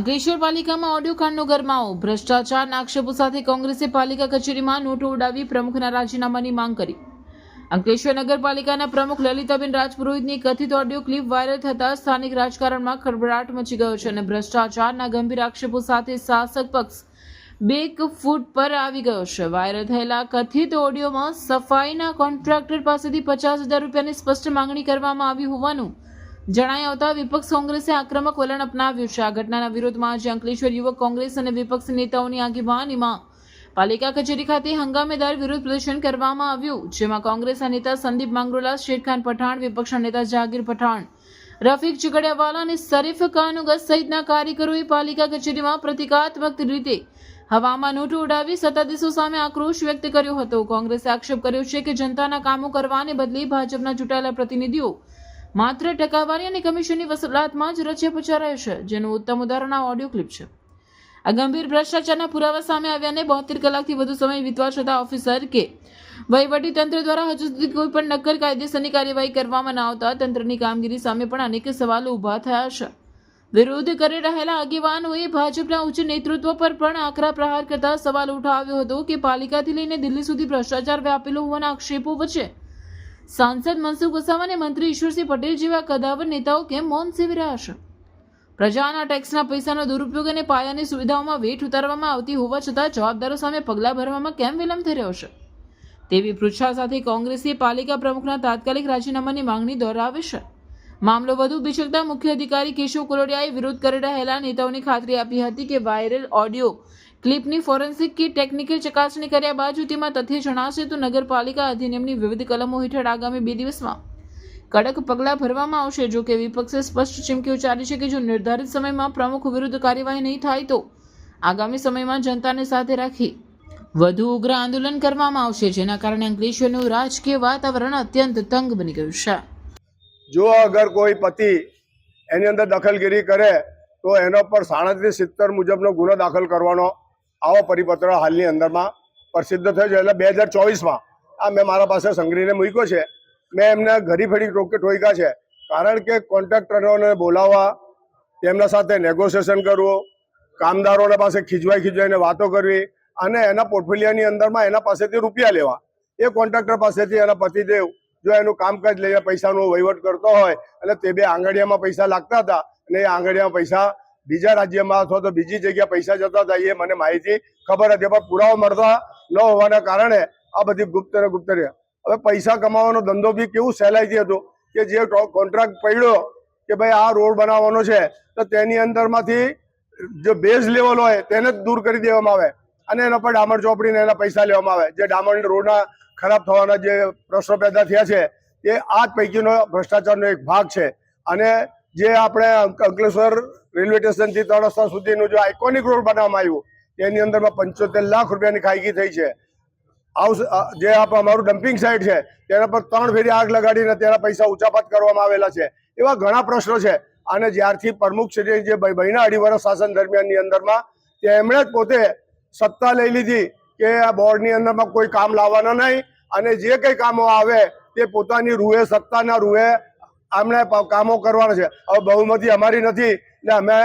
અંકલેશ્વર પાલિકામાં ઓડિયો કાંડનો ગરમાવો. ભ્રષ્ટાચારના આક્ષેપો સાથે કોંગ્રેસે પાલિકા કચેરીમાં નોટો ઉડાવી પ્રમુખના રાજીનામાની માંગ કરી. અંકલેશ્વર નગરપાલિકાના પ્રમુખ લલિતાબેન રાજપુરોહિતની કથિત ઓડિયો ક્લિપ વાયરલ થતા સ્થાનિક રાજકારણમાં ખળભળાટ મચી ગયો છે અને ભ્રષ્ટાચારના ગંભીર આક્ષેપો સાથે શાસક પક્ષ બે એક ફૂટ પર આવી ગયો છે. વાયરલ થયેલા કથિત ઓડિયોમાં સફાઈના કોન્ટ્રાક્ટર પાસેથી પચાસ હજાર રૂપિયાની સ્પષ્ટ માંગણી કરવામાં આવી હોવાનું જણાઈ આવતા વિપક્ષ કોંગ્રેસે આક્રમક વલણ અપનાવ્યું છે. આ ઘટનાના વિરોધમાં આજે અંકલેશ્વર યુવક કોંગ્રેસ અને વિપક્ષ નેતાઓની આગેવાનીમાં પાલિકા કચેરી ખાતે હંગામેદાર વિરોધ પ્રદર્શન કરવામાં આવ્યું, જેમાં કોંગ્રેસના નેતા સંદીપ માંગરોલા, શેરખાન પઠાણ, વિપક્ષના નેતા જાગીર પઠાણ, રફીક ચિકડિયાવાલા અને શરીફ કાનુગત સહિતના કાર્યકરોએ પાલિકા કચેરીમાં પ્રતિકાત્મક રીતે હવામાં નોટો ઉડાવી સત્તાધીશો સામે આક્રોશ વ્યક્ત કર્યો હતો. કોંગ્રેસે આક્ષેપ કર્યો છે કે જનતાના કામો કરવાને બદલે ભાજપના ચૂંટાયેલા પ્રતિનિધિઓ માત્ર ટકાવારી અને કમિશનની વસૂલાતમાં જ રચ્યા પચારાય છે, જેનું ઉત્તમ ઉદાહરણ આ ઓડિયો ક્લિપ છે. આ ગંભીર ભ્રષ્ટાચારના પુરાવા સામે આવ્યાને બોતેર કલાકથી વધુ સમય વીતવા છતાં ઓફિસર કે તંત્ર દ્વારા હજુ સુધી કોઈ પણ નક્કર કાયદેસરની કાર્યવાહી કરવામાં ન આવતા તંત્રની કામગીરી સામે પણ અનેક સવાલો ઊભા થયા છે. વિરોધ કરી રહેલા આગેવાનોએ ભાજપના ઉચ્ચ નેતૃત્વ પર પણ આકરા પ્રહાર કરતા સવાલ ઉઠાવ્યો હતો કે પાલિકાથી લઈને દિલ્હી સુધી ભ્રષ્ટાચાર વ્યાપેલો હોવાના આક્ષેપો વચ્ચે સાંસદ મનસુખ વસાવા અને મંત્રી ઈશ્વરસિંહ પટેલ જેવા કદાવર નેતાઓ કેમ મૌન સેવી રહ્યા છે? પ્રજાના ટેક્સના પૈસાનો દુરુપયોગ અને પાયાની સુવિધાઓમાં વેઠ ઉતારવામાં આવતી હોવા છતાં જવાબદારો સામે પગલાં ભરવામાં કેમ વિલંબ થઈ રહ્યો છે? તેવી પૃચ્છા સાથે કોંગ્રેસે પાલિકા પ્રમુખના તાત્કાલિક રાજીનામાની માંગણી દોહરાવી છે. મામલો વધુ બિચકતા મુખ્ય અધિકારી કેશવ કોલોડિયાએ વિરોધ કરી રહેલા નેતાઓની ખાતરી આપી હતી કે વાયરલ ઓડિયો ક્લિપની ફોરેન્સિક કે ટેકનિકલ ચકાસણી કર્યા બાદ જો તેમાં તથ્ય જણાશે તો નગરપાલિકા અધિનિયમની વિવિધ કલમો હેઠળ આગામી બે દિવસમાં. કડક પગલાં ભરવામાં આવશે. જો કે વિપક્ષે સ્પષ્ટ ચીમકી ઉચ્ચારી છે કે જો નિર્ધારિત સમયમાં પ્રમુખ વિરુદ્ધ કાર્યવાહી નહીં થાય તો આગામી સમયમાં જનતાને સાથે રાખી વધુ ઉગ્ર આંદોલન કરવામાં આવશે, જેના કારણે અંકલેશ્વરનું રાજકીય વાતાવરણ અત્યંત તંગ બની ગયું છે. જો અગર કોઈ પતિ એની અંદર દખલગીરી કરે, તો એનો પર સાડત્રીસ સિત્તેર મુજબનો ગુનો દાખલ કરવાનો આવો પરિપત્ર હાલની અંદરમાં પ્રસિદ્ધ થયો છે. એટલે બે હજાર ચોવીસમાં આ મેં મારા પાસે સંગ્રહીને મૂક્યો છે. મેં એમને ઘડી ફરી ટોકે ટોયકા છે. કારણ કે કોન્ટ્રાક્ટરોને બોલાવવા, તેમના સાથે નેગોશિએશન કરવું, કામદારોને પાસે ખીજવાઈ ખીજવાઈને વાતો કરવી અને એના પોર્ટફોલિયાની અંદરમાં એના પાસેથી રૂપિયા લેવા. એ કોન્ટ્રાક્ટર પાસેથી એના પતિદેવ જો એનું કામકાજ લઈને પૈસાનો વહીવટ કરતો હોય અને તે બે આંગળીયામાં પૈસા લાગતા હતા અને એ આંગળીયામાં પૈસા બીજા રાજ્યમાં અથવા તો બીજી જગ્યાએ પૈસા જતા હતા, એ મને માહિતી ખબર હતી. પણ પુરાવો મળતા ન હોવાના કારણે આ બધી ગુપ્ત ને ગુપ્ત રહ્યા. હવે પૈસા કમાવાનો ધંધો બી કેવું સહેલાઈથી હતો કે જે કોન્ટ્રાક્ટ પડ્યો કે ભાઈ આ રોડ બનાવવાનો છે, તો તેની અંદરમાંથી જે બેઝ લેવલ હોય તેને જ દૂર કરી દેવામાં આવે. અને એના પર ડામર ચોપડીને એના પૈસા લેવામાં આવે. જે ડામર રોડના ખરાબ થવાના જે પ્રશ્નો પેદા થયા છે, એ આ પૈકીનો ભ્રષ્ટાચારનો એક ભાગ છે. અને જે આપણે અંકલેશ્વર રેલવે સ્ટેશનથી ત્રણ રસ્તા સુધીનું જે આઇકોનિક રોડ બનાવવામાં આવ્યું તેની અંદરમાં પંચોતેર લાખ રૂપિયાની ખાઈગી થઈ છે. હાઉસ જે અમારું ડમ્પિંગ સાઇટ છે, તેના પર ત્રણ ફેરી આગ લગાડીને તેના પૈસા ઉચાપાત કરવામાં આવેલા છે. એવા ઘણા પ્રશ્નો છે. અને જ્યારથી પ્રમુખ છે, જે મહિના અઢી વર્ષ શાસન દરમિયાનની અંદરમાં તેમણે જ પોતે સત્તા લઈ લીધી કે આ બોર્ડની અંદરમાં કોઈ કામ લાવવાના નહીં. અને જે કંઈ કામો આવે, તે પોતાની રૂએ, સત્તાના રૂએ આમણે કામો કરવાના છે. હવે બહુમતી અમારી નથી. એટલે અમે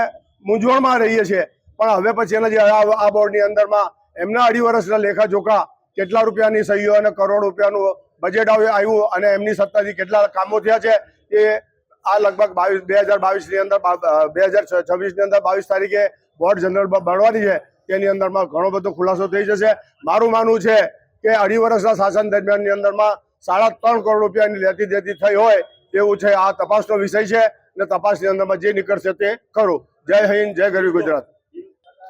મૂંઝવણમાં રહીએ છીએ. પણ હવે પછી એના જે આ બોર્ડની અંદરમાં એમના અઢી વર્ષના લેખા જોખા કેટલા રૂપિયાની સહીઓ અને કરોડ રૂપિયાનું બજેટ આવ્યું અને એમની સત્તાથી કેટલા કામો થયા છે એ આ લગભગ બાવીસ, બે હજાર બાવીસની અંદર, બે હજાર છવ્વીસની અંદર બાવીસ તારીખે બોર્ડ જનરલ ભરવાની છે. તેની અંદરમાં ઘણો બધો ખુલાસો થઈ જશે. મારું માનવું છે કે અઢી વર્ષના શાસન દરમિયાનની અંદરમાં સાડા ત્રણ કરોડ રૂપિયાની લેતી દેતી થઈ હોય એવું છે. આ તપાસનો વિષય છે. અને તપાસની અંદરમાં જે નીકળશે તે કરો. જય હિન્દ, જય ગરવી ગુજરાત.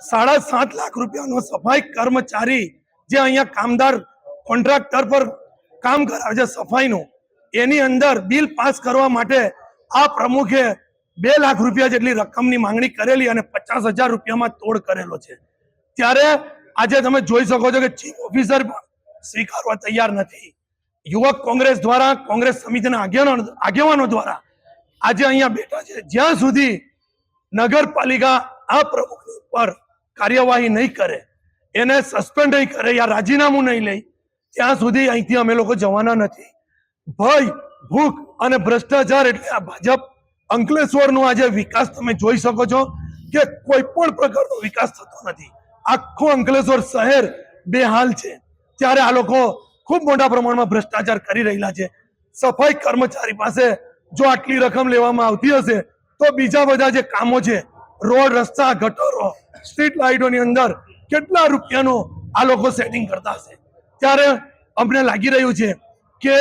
સાડા સાત લાખ રૂપિયાનો સફાઈ કર્મચારી જે અહીંયા કામદાર કોન્ટ્રાક્ટર પર કામ કરાવે છે સફાઈનું, એની અંદર બિલ પાસ કરવા માટે આ પ્રમુખે બે લાખ રૂપિયા જેટલી રકમની માંગણી કરેલી અને પચાસ હજાર રૂપિયામાં તોડ કરેલો છે. ત્યારે આજે તમે જોઈ શકો છો કે ચીફ ઓફિસર સ્વીકારવા તૈયાર નથી. યુવક કોંગ્રેસ દ્વારા, કોંગ્રેસ સમિતિના આગેવાનો દ્વારા આજે અહીંયા બેઠા છે. જ્યાં સુધી નગરપાલિકા આ પ્રમુખની ઉપર કાર્યવાહી નહીં કરે, એને સસ્પેન્ડ નહીં કરે યા રાજીનામું નહીં લે, ત્યાં સુધી અહીંથી અમે લોકો જવાના નથી. ભય, ભૂખ અને ભ્રષ્ટાચાર એટલે આ ભાજપ અંકલેશ્વરનો આજે વિકાસ તમે જોઈ શકો છો કે કોઈ પણ પ્રકારનો વિકાસ થતો નથી. આખો અંકલેશ્વર શહેર બેહાલ છે. ત્યારે આ લોકો ખૂબ મોટા પ્રમાણમાં ભ્રષ્ટાચાર કરી રહેલા છે. સફાઈ કર્મચારી પાસે જો આટલી રકમ લેવામાં આવતી હશે, તો બીજા બધા જે કામો છે, રોડ, રસ્તા, ગટરો સ્ટ્રીટ લાઇટોની અંદર કેટલા રૂપિયાનું આ લોકો સેટિંગ કરતા હશે? ત્યારે અમને લાગી રહ્યું છે કે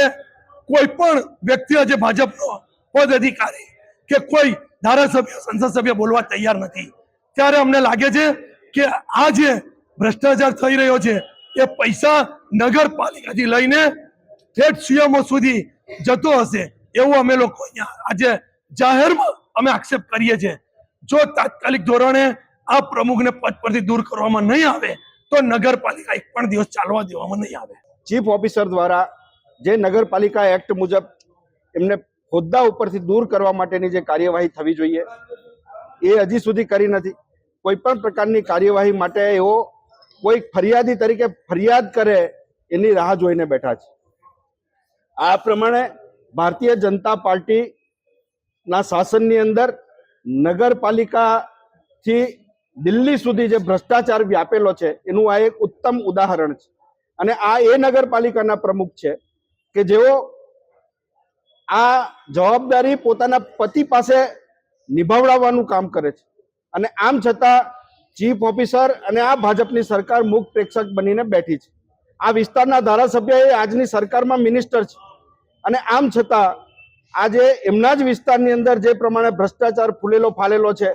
કોઈ પણ વ્યક્તિ આજે ભાજપનો પદ અધિકારી કે કોઈ ધારાસભ્ય સંસદ સભ્ય બોલવા તૈયાર નથી. ત્યારે અમને લાગે છે કે આ જે ભ્રષ્ટાચાર થઈ રહ્યો છે, એ પૈસા નગરપાલિકાથી લઈને ઠેઠ સીએમઓ સુધી જતો હશે. એવું અમે લોકો અહીંયા આજે જાહેરમાં અમે આક્ષેપ કરીએ છીએ. જો તાત્કાલિક ધોરણે આ પ્રમુખને પદ પરથી દૂર કરવામાં નહીં આવે, તો નગરપાલિકા એક પણ દિવસ ચાલવા દેવામાં નહીં આવે. ચીફ ઓફિસર દ્વારા જે નગરપાલિકા એક્ટ મુજબ એમને હોદ્દા ઉપરથી દૂર કરવા માટેની જે કાર્યવાહી થવી જોઈએ, એ હજી સુધી કરી નથી. કોઈ પણ પ્રકારની કાર્યવાહી માટે એવો કોઈ ફરિયાદી તરીકે ફરિયાદ કરે એની રાહ જોઈને બેઠા છે. આ પ્રમાણે ભારતીય જનતા પાર્ટીના શાસનની અંદર નગરપાલિકાથી દિલ્હી સુધી જે ભ્રષ્ટાચાર વ્યાપેલો છે, એનું આ એક ઉત્તમ ઉદાહરણ છે. અને આ એ નગરપાલિકાના પ્રમુખ છે કે જેઓ આ જવાબદારી પોતાના પતિ પાસે નિભાવડાવવાનું કામ કરે છે. અને આમ છતાં ચીફ ઓફિસર અને આ ભાજપની સરકાર મુખ પ્રેક્ષક બનીને બેઠી છે. આ વિસ્તારના ધારાસભ્ય એ આજની સરકારમાં મિનિસ્ટર છે. અને આમ છતાં, આજે એમના જ વિસ્તારની અંદર જે પ્રમાણે ભ્રષ્ટાચાર ફૂલેલો ફાલેલો છે,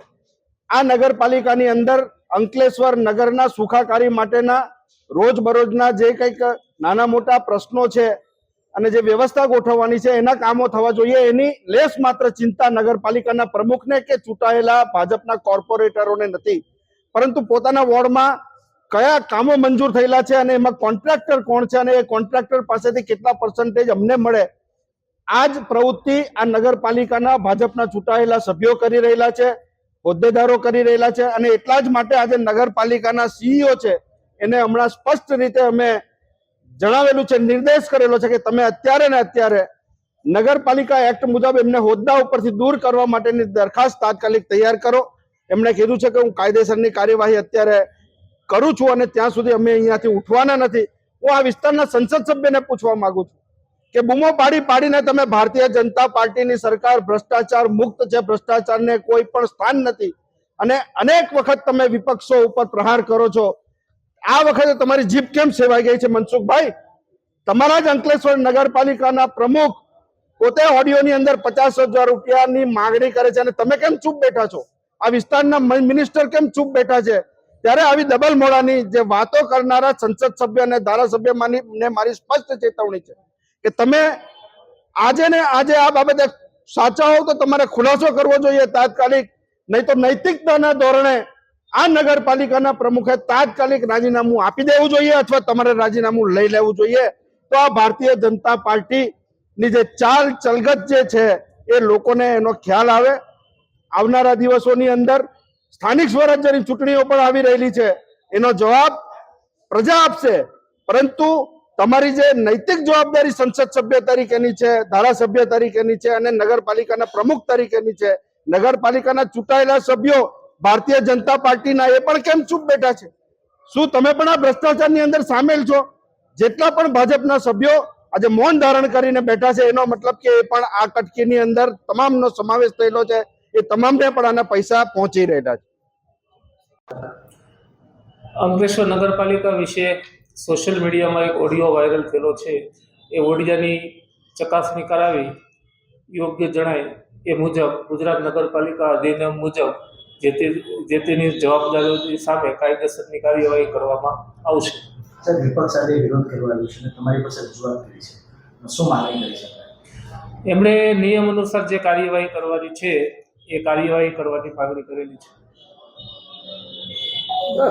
આ નગરપાલિકાની અંદર અંકલેશ્વર નગરના સુખાકારી માટેના રોજબરોજના જે કંઈક નાના મોટા પ્રશ્નો છે અને જે વ્યવસ્થા ગોઠવવાની છે, એના કામો થવા જોઈએ. એની લેસ માત્ર ચિંતા નગરપાલિકાના પ્રમુખને કે ચૂંટાયેલા ભાજપના કોર્પોરેટરોને નથી. પરંતુ પોતાના વોર્ડમાં કયા કામો મંજૂર થયેલા છે અને એમાં કોન્ટ્રાક્ટર કોણ છે અને એ કોન્ટ્રાક્ટર પાસેથી કેટલા પર્સન્ટેજ અમને મળે આ જ પ્રવૃત્તિ આ નગરપાલિકાના ભાજપના ચૂંટાયેલા સભ્યો કરી રહેલા છે, હોદ્દેદારો કરી રહેલા છે અને એટલા જ માટે આજે નગરપાલિકાના સીઈઓ છે, એને હમણાં સ્પષ્ટ રીતે અમે જણાવેલું છે, નિર્દેશ કરેલો છે કે તમે અત્યારે ને અત્યારે નગરપાલિકા એક્ટ મુજબ એમને હોદ્દા ઉપરથી દૂર કરવા માટેની દરખાસ્ત તાત્કાલિક તૈયાર કરો. એમણે કીધું છે કે હું કાયદેસરની કાર્યવાહી અત્યારે કરું છું અને ત્યાં સુધી અમે અહીંયાથી ઉઠવાના નથી. હું આ વિસ્તારના સંસદ સભ્યને પૂછવા માંગુ છું. કે બૂમો પાડી પાડીને તમે ભારતીય જનતા પાર્ટીની સરકાર ભ્રષ્ટાચાર મુક્ત છે, ભ્રષ્ટાચારને કોઈ પણ સ્થાન નથી. અને અનેક વખત તમે વિપક્ષો ઉપર પ્રહાર કરો છો. આ વખતે તમારી જીભ કેમ સેવાઈ ગઈ છે, મનસુખભાઈ? તમારા જ અંકલેશ્વર નગરપાલિકાના પ્રમુખ પોતે ઓડિયોની અંદર પચાસ હજાર રૂપિયાની માંગણી કરે છે અને તમે કેમ ચૂપ બેઠા છો? આ વિસ્તારના મિનિસ્ટર કેમ ચૂપ બેઠા છે? ત્યારે આવી ડબલ મોડાની જે વાતો કરનારા સંસદ સભ્ય અને ધારાસભ્ય માની મારી સ્પષ્ટ ચેતવણી છે. કે તમે આજે ને આજે આ બાબતે સાચા હો તો તમારે ખુલાસો કરવો જોઈએ તાત્કાલિક, નહીં તો નૈતિકતાના ધોરણે આ નગરપાલિકાના પ્રમુખે તાત્કાલિક રાજીનામું આપી દેવું જોઈએ અથવા તમારે રાજીનામું લઈ લેવું જોઈએ. તો આ ભારતીય જનતા પાર્ટીની જે ચાલ ચલગત જે છે એ લોકોને એનો ખ્યાલ આવે. આવનારા દિવસોની અંદર સ્થાનિક સ્વરાજ્યની ચૂંટણીઓ પણ આવી રહેલી છે. એનો જવાબ પ્રજા આપશે. પરંતુ તમારી જે નૈતિક જવાબદારી સંસદ સભ્ય તરીકેની છે, ધારાસભ્ય તરીકેની છે અને નગરપાલિકાના પ્રમુખ તરીકેની છે, નગરપાલિકાના ચૂંટાયેલા સભ્યો, ભારતીય જનતા પાર્ટીના એ પણ કેમ ચૂપ બેઠા છે? શું તમે પણ આ ભ્રષ્ટાચારની અંદર સામેલ છો? જેટલા પણ ભાજપના સભ્યો આજે મૌન ધારણ કરીને બેઠા છે, એનો મતલબ કે એ પણ આ કટકીની અંદર તમામનો સમાવેશ થયેલો છે, એ તમામને પણ આના પૈસા પહોંચી રહેલા છે. અંકલેશ્વર નગરપાલિકા વિશે સોશિયલ મીડિયામાં એક ઓડિયો વાયરલ થયેલો છે. એ ઓડિયાની ચકાસણી કરાવી યોગ્ય જણાય એ મુજબ ગુજરાત નગરપાલિકા અધિનિયમ મુજબ જે તે જે તેની જવાબદારીઓની સામે કાયદેસરની કાર્યવાહી કરવામાં આવશે. સર વિપક્ષ સાથે વિરોધ કરવા છે અને તમારી પાસે રજૂઆત કરી છે. શું માંગણી કરી શકાય? એમણે નિયમ અનુસાર જે કાર્યવાહી કરવાની છે એ કાર્યવાહી કરવાની માગણી કરેલી છે.